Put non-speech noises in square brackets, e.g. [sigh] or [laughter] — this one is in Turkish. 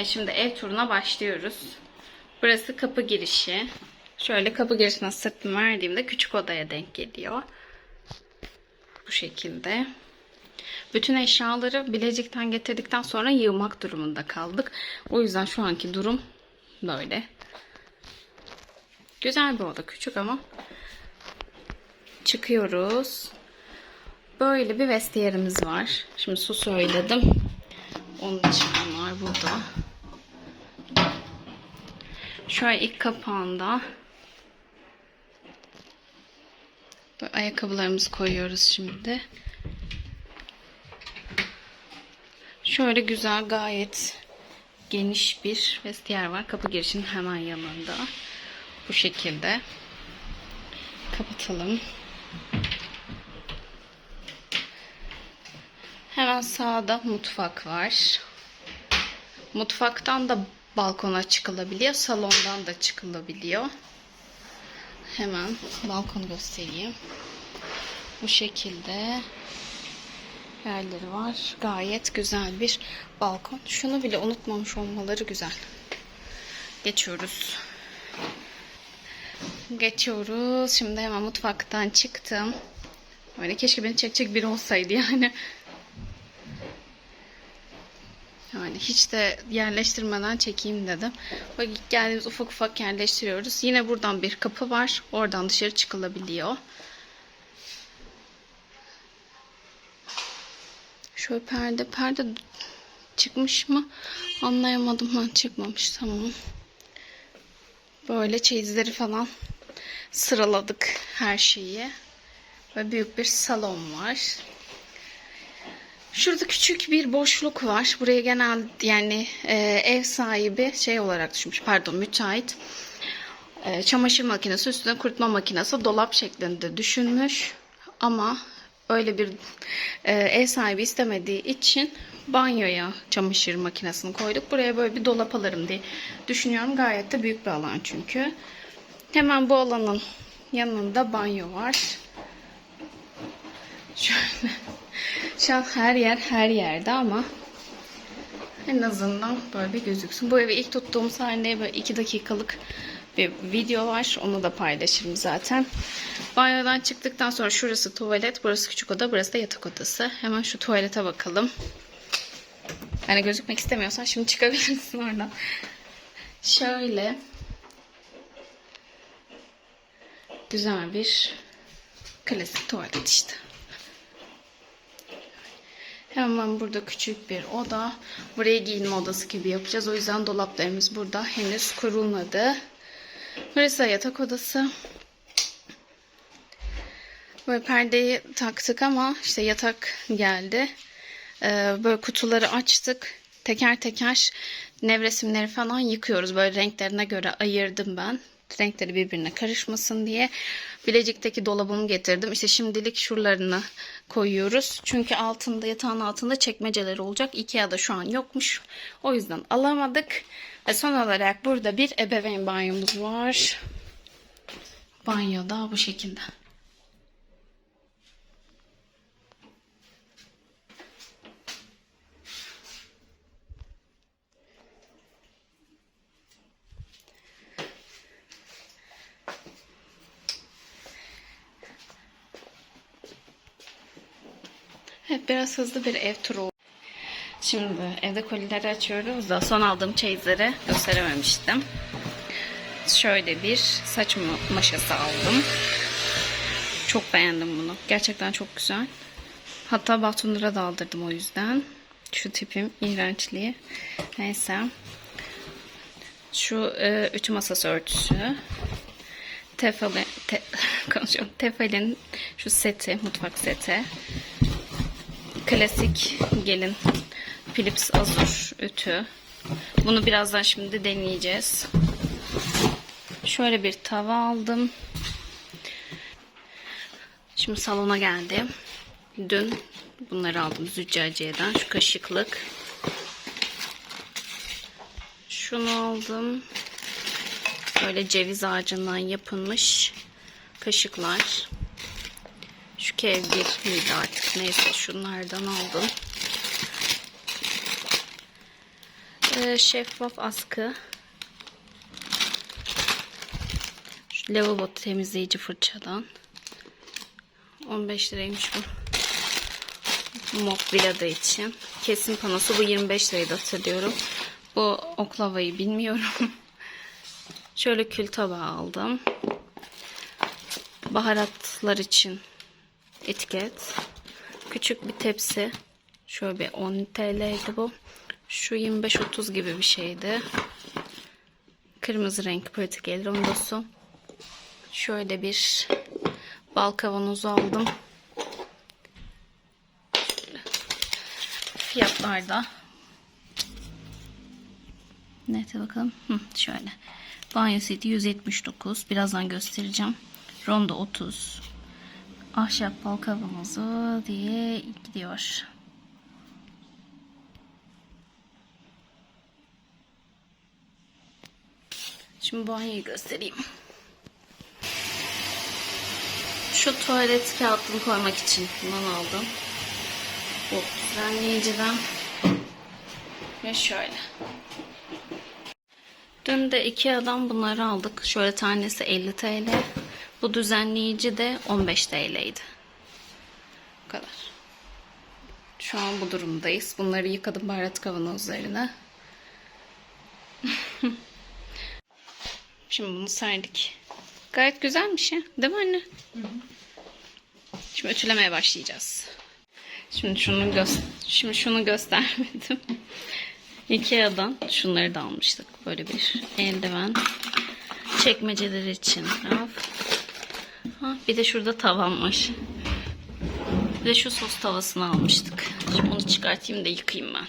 Evet, şimdi ev turuna başlıyoruz. Burası kapı girişi. Şöyle kapı girişine sırtımı verdiğimde küçük odaya denk geliyor. Bu şekilde. Bütün eşyaları Bilecik'ten getirdikten sonra yığmak durumunda kaldık. O yüzden şu anki durum böyle. Güzel bir oda. Küçük ama. Çıkıyoruz. Böyle bir vestiyerimiz var. Şimdi su söyledim. Onun için var burada. Şöyle ilk kapağında böyle ayakkabılarımızı koyuyoruz şimdi. Şöyle güzel gayet geniş bir vestiyer var. Kapı girişinin hemen yanında. Bu şekilde. Kapatalım. Hemen sağda mutfak var. Mutfaktan da balkona çıkılabiliyor. Salondan da çıkılabiliyor. Hemen balkonu göstereyim. Bu şekilde yerleri var. Gayet güzel bir balkon. Şunu bile unutmamış olmaları güzel. Geçiyoruz. Geçiyoruz. Şimdi hemen mutfaktan çıktım. Öyle keşke beni çekecek biri olsaydı yani. Yani hiç de yerleştirmeden çekeyim dedim. Bak geldiğimiz ufak ufak yerleştiriyoruz. Yine buradan bir kapı var. Oradan dışarı çıkılabiliyor. Şöyle perde perde çıkmış mı? Anlayamadım ben çıkmamış tamam. Böyle çeyizleri falan sıraladık her şeyi. Ve büyük bir salon var. Şurada küçük bir boşluk var. Buraya genel yani e, ev sahibi şey olarak düşünmüş. Pardon müteahhit. E, çamaşır makinesi üstüne kurutma makinesi dolap şeklinde düşünmüş. Ama öyle bir e, ev sahibi istemediği için banyoya çamaşır makinesini koyduk. Buraya böyle bir dolap alırım diye düşünüyorum. Gayet de büyük bir alan çünkü. Hemen bu alanın yanında banyo var. Şöyle. Şu an her yer her yerde ama en azından böyle bir gözüksün. Bu evi ilk tuttuğum sahneye böyle 2 dakikalık bir video var. Onu da paylaşırım zaten. Banyodan çıktıktan sonra şurası tuvalet, burası küçük oda, burası da yatak odası. Hemen şu tuvalete bakalım. Yani gözükmek istemiyorsan şimdi çıkabilirsin oradan. Şöyle güzel bir klasik tuvalet işte. Hemen burada küçük bir oda. Buraya giyinme odası gibi yapacağız. O yüzden dolaplarımız burada henüz kurulmadı. Burası yatak odası. Böyle perdeyi taktık ama işte yatak geldi. Ee, böyle kutuları açtık. Teker teker nevresimleri falan yıkıyoruz. Böyle renklerine göre ayırdım ben. Renkleri birbirine karışmasın diye. Bilecik'teki dolabımı getirdim. İşte şimdilik şuralarını koyuyoruz. Çünkü altında yatağın altında çekmeceleri olacak. Ikea'da şu an yokmuş. O yüzden alamadık. Ve son olarak burada bir ebeveyn banyomuz var. Banyo da bu şekilde. Evet biraz hızlı bir ev turu. Şimdi evde kolileri açıyoruz da son aldığım çeyizleri gösterememiştim. Şöyle bir saç ma- maşası aldım. Çok beğendim bunu. Gerçekten çok güzel. Hatta Batunlara da aldırdım o yüzden. Şu tipim iğrençliği. Neyse. Şu e, ütü masası örtüsü. Tefal'in te, [laughs] konuşuyorum. Şu seti, mutfak seti. Klasik gelin Philips Azur ütü. Bunu birazdan şimdi deneyeceğiz. Şöyle bir tava aldım. Şimdi salona geldim. Dün bunları aldım Züccaciye'den. Şu kaşıklık. Şunu aldım. Böyle ceviz ağacından yapılmış kaşıklar. Şu kevgir miydi artık neyse şunlardan aldım. Ee, şeffaf askı. Şu lavabo temizleyici fırçadan. 15 liraymış bu. Mop Villada için. Kesim panosu bu 25 liraydı hatırlıyorum. Bu oklavayı bilmiyorum. [laughs] Şöyle kül tabağı aldım. Baharatlar için etiket. Küçük bir tepsi. Şöyle bir 10 TL'ydi bu. Şu 25-30 gibi bir şeydi. Kırmızı renk pratik el rondosu. Şöyle bir bal kavanozu aldım. Fiyatlarda. Nete bakalım. Hı, şöyle. Banyo seti 179. Birazdan göstereceğim. Rondo 30. Ahşap bal diye gidiyor. Şimdi banyoyu göstereyim. Şu tuvalet kağıtını koymak için bundan aldım. Bu düzenleyiciden. Ve şöyle. Dün de Ikea'dan bunları aldık. Şöyle tanesi 50 TL. Bu düzenleyici de 15 TL'ydi. Bu kadar. Şu an bu durumdayız. Bunları yıkadım baharat kavanozlarına. [laughs] Şimdi bunu serdik. Gayet güzelmiş ya. Değil mi anne? Şimdi ütülemeye başlayacağız. Şimdi şunu gö şimdi şunu göstermedim. [laughs] Ikea'dan şunları da almıştık. Böyle bir eldiven. Çekmeceler için raf. Ha, bir de şurada tavam var. Bir de şu sos tavasını almıştık. Şimdi onu çıkartayım da yıkayayım ben.